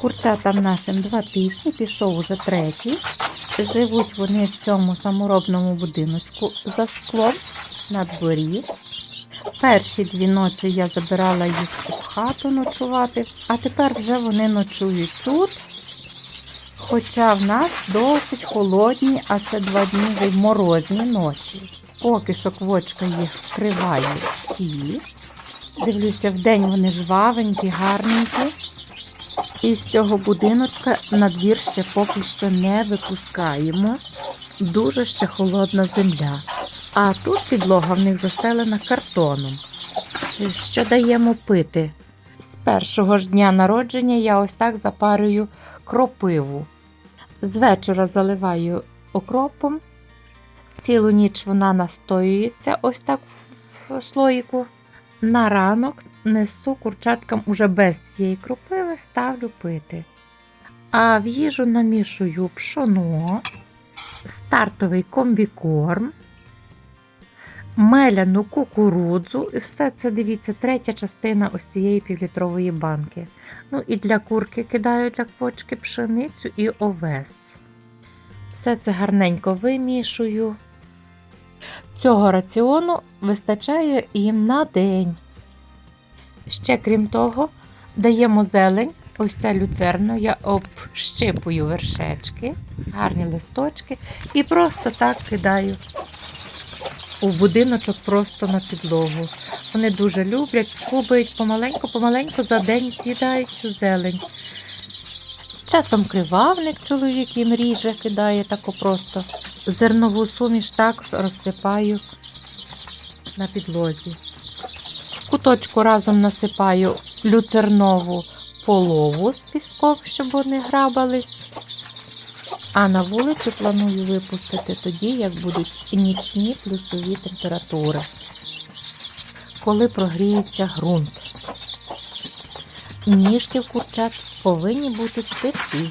Курчатам нашим два тижні, пішов уже третій. Живуть вони в цьому саморобному будиночку за склом на дворі. Перші дві ночі я забирала їх у хату ночувати, а тепер вже вони ночують тут. Хоча в нас досить холодні, а це два дні морозні ночі. Поки що квочка їх вкриває всі. Дивлюся, вдень вони жвавенькі, гарненькі. І з цього будиночка на двір ще поки що не випускаємо. Дуже ще холодна земля. А тут підлога в них застелена картоном. Що даємо пити? З першого ж дня народження я ось так запарюю кропиву. З вечора заливаю окропом. Цілу ніч вона настоюється ось так в слоїку. На ранок несу курчаткам уже без цієї кропиви, ставлю пити. А в їжу намішую пшоно, стартовий комбікорм, меляну кукурудзу. І все це, дивіться, третя частина ось цієї півлітрової банки. Ну і для курки кидаю для квочки пшеницю і овес. Все це гарненько вимішую. Цього раціону вистачає їм на день. Ще крім того, даємо зелень. Ось ця люцерна, я общипую вершечки, гарні листочки, і просто так кидаю у будиночок просто на підлогу. Вони дуже люблять, скубають помаленьку-помаленьку за день з'їдають цю зелень. Часом кривавник чоловік їм ріже, кидає тако просто. Зернову суміш так розсипаю на підлозі. Куточку разом насипаю люцернову полову з піском, щоб вони грабались. А на вулицю планую випустити тоді, як будуть нічні плюсові температури, коли прогріється ґрунт. Ніжки в курчат повинні бути теплі.